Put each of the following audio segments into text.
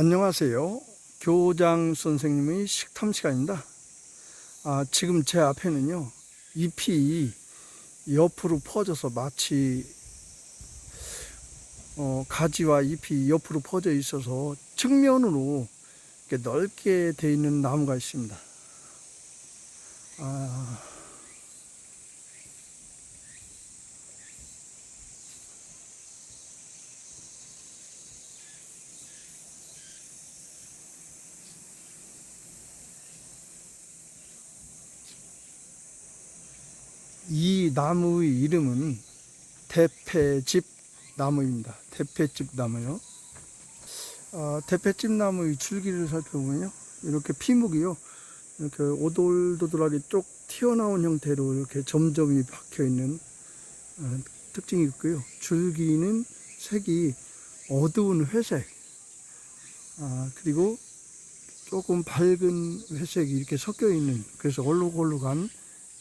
안녕하세요. 교장 선생님의 식탐 시간입니다. 아, 지금 제 앞에는요, 잎이 옆으로 퍼져서 마치 어, 가지와 잎이 옆으로 퍼져 있어서 측면으로 이렇게 넓게 돼 있는 나무가 있습니다. 아, 이 나무의 이름은 대패집 나무입니다. 대패집 나무요. 아, 대패집 나무의 줄기를 살펴보면요. 이렇게 피묵이요. 이렇게 오돌도돌하게 쭉 튀어나온 형태로 이렇게 점점이 박혀 있는 아, 특징이 있고요. 줄기는 색이 어두운 회색. 아, 그리고 조금 밝은 회색이 이렇게 섞여 있는 그래서 얼룩얼룩한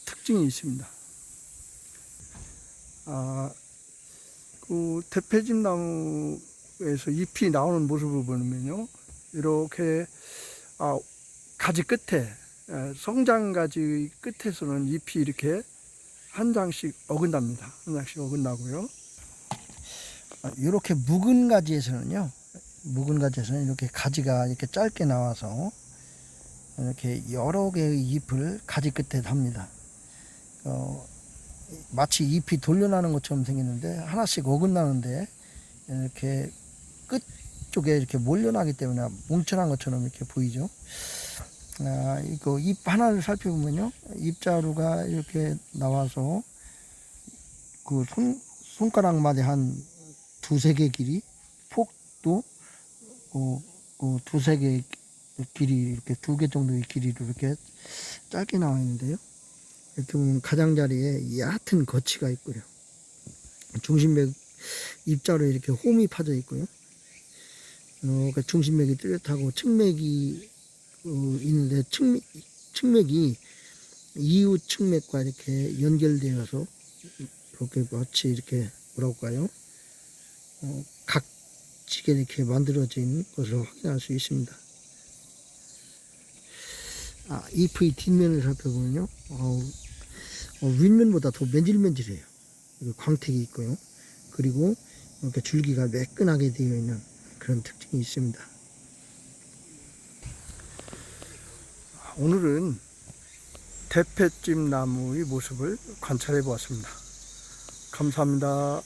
특징이 있습니다. 아, 그 대패집 나무에서 잎이 나오는 모습을 보면요. 이렇게 아, 가지 끝에 에, 성장 가지 끝에서는 잎이 이렇게 한 장씩 어긋납니다. 한 장씩 어긋나고요. 아, 이렇게 묵은 가지에서는요. 묵은 가지에서는 이렇게 가지가 이렇게 짧게 나와서 이렇게 여러 개의 잎을 가지 끝에 답니다. 어, 마치 잎이 돌려나는 것처럼 생겼는데 하나씩 어긋나는데 이렇게 끝 쪽에 이렇게 몰려나기 때문에 뭉쳐난 것처럼 이렇게 보이죠. 아, 이거 잎 하나를 살펴보면요. 잎자루가 이렇게 나와서 그 손, 손가락마디 한 두세 개 길이, 폭도 그, 그 두세 개 길이 이렇게 두 개 정도의 길이로 이렇게 짧게 나와 있는데요. 이렇게 보면 가장자리에 얕은 거치가 있고요. 중심맥 입자로 이렇게 홈이 파져 있고요. 어, 그 중심맥이 뚜렷하고 측맥이 어, 있는데 측맥, 측맥이 이후 측맥과 이렇게 연결되어서 이렇게 마치 이렇게 뭐랄까요? 어, 각지게 이렇게 만들어진 것을 확인할 수 있습니다. 아, 잎의 뒷면을 살펴보면요. 어, 윗면보다 더 맨질맨질해요. 이거 광택이 있고요. 그리고 이렇게 줄기가 매끈하게 되어 있는 그런 특징이 있습니다. 오늘은 대패집 나무의 모습을 관찰해 보았습니다. 감사합니다.